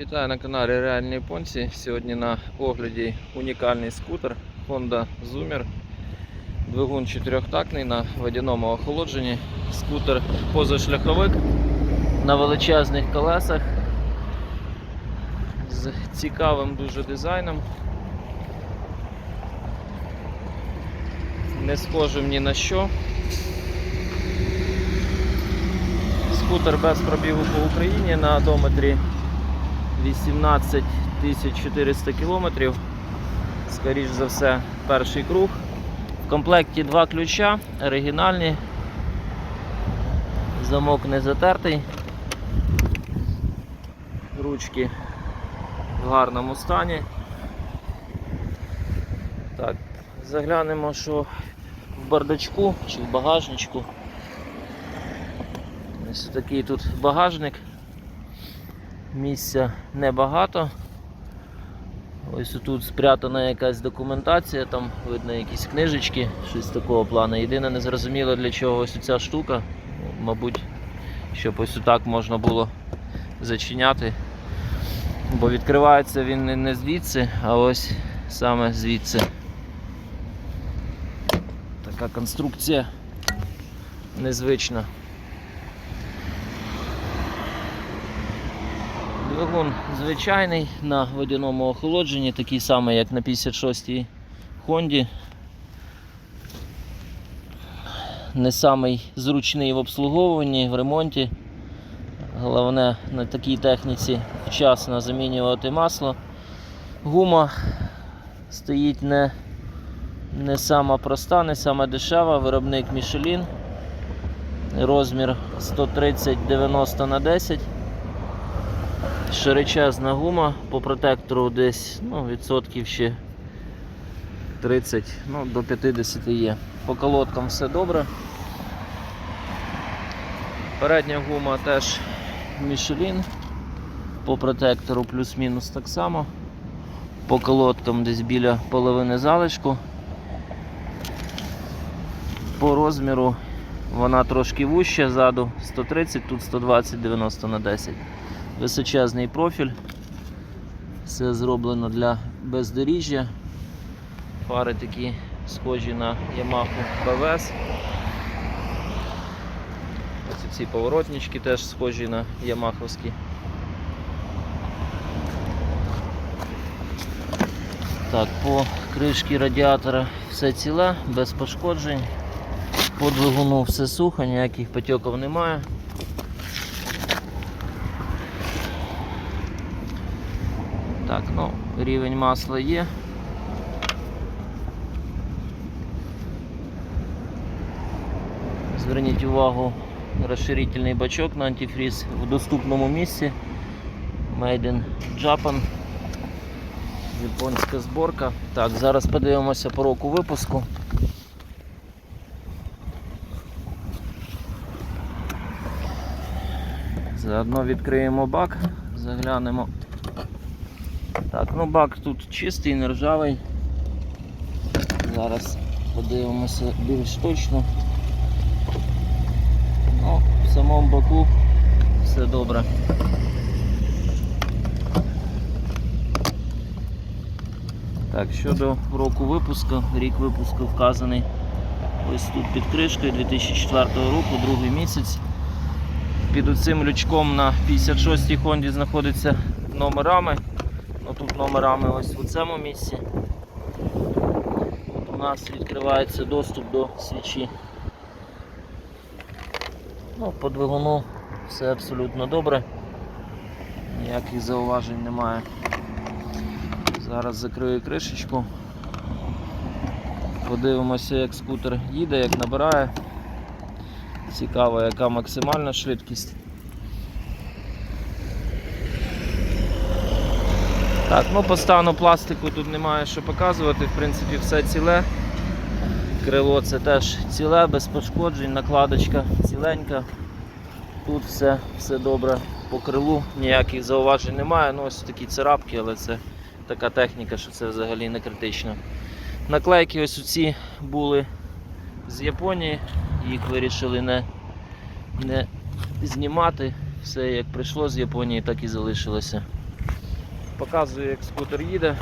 Вітаю на каналі Реальні Японці. Сьогодні на огляді унікальний скутер Honda Zoomer. Двигун чотирьохтактний на водяному охолодженні. Скутер позашляховик на величезних колесах з цікавим дуже дизайном. Не схожим ні на що. Скутер без пробігу по Україні на одометрі 18 400 кілометрів. Скоріш за все, перший круг. В комплекті два ключа, оригінальні. Замок не затертий. Ручки в гарному стані. Так, заглянемо, що в бардачку чи в багажничку. Ось такий тут багажник. Місця небагато. Ось тут спрятана якась документація, там видно якісь книжечки, щось такого плану. Єдине не зрозуміло для чого ось ця штука. Мабуть, щоб ось так можна було зачиняти. Бо відкривається він не звідси, а ось саме звідси. Така конструкція незвична. Двигун звичайний на водяному охолодженні, такий самий, як на 56-й Хонді. Не самий зручний в обслуговуванні, в ремонті. Головне на такій техніці вчасно замінювати масло. Гума стоїть не, не сама проста, не сама дешева, виробник Michelin. Розмір 130-90 на 10 широчезна гума по протектору десь ну, відсотків ще 30 ну, до 50 є. По колодкам все добре. Передня гума теж Michelin. По протектору плюс-мінус так само. По колодкам десь біля половини залишку. По розміру вона трошки вуща ззаду 130, тут 120, 90 на 10 височезний профіль. Все зроблено для бездоріжжя. Фари такі схожі на Yamaha BVS. Ось ці поворотнички теж схожі на ямаховські. Так, по кришці радіатора все ціле, без пошкоджень. По двигуну все сухо, ніяких потьоків немає. Так, ну, рівень масла є. Зверніть увагу, розширительний бачок на антифріз в доступному місці. Made in Japan. Японська зборка. Так, зараз подивимося по року випуску. Заодно відкриємо бак, заглянемо. Так, ну бак тут чистий, не ржавий. Зараз подивимося більш точно. Ну, в самому баку все добре. Так, щодо року випуску, рік випуску вказаний ось тут під кришкою 2004 року, другий місяць. Під оцим лючком на 56-й Хонді знаходиться номерами. Ну, тут номерами ось в цьому місці. От у нас відкривається доступ до свічі. Ну, по двигуну все абсолютно добре. Ніяких зауважень немає. Зараз закрию кришечку. Подивимося, як скутер їде, як набирає. Цікаво, яка максимальна швидкість. Так, ну по стану пластику тут немає що показувати, в принципі все ціле. Крило це теж ціле, без пошкоджень, накладочка ціленька. Тут все, все добре по крилу, ніяких зауважень немає. Ну ось такі царапки, але це така техніка, що це взагалі не критично. Наклейки ось ці були з Японії, їх вирішили не, не знімати. Все як прийшло з Японії, так і залишилося. Показую, як скутер їде.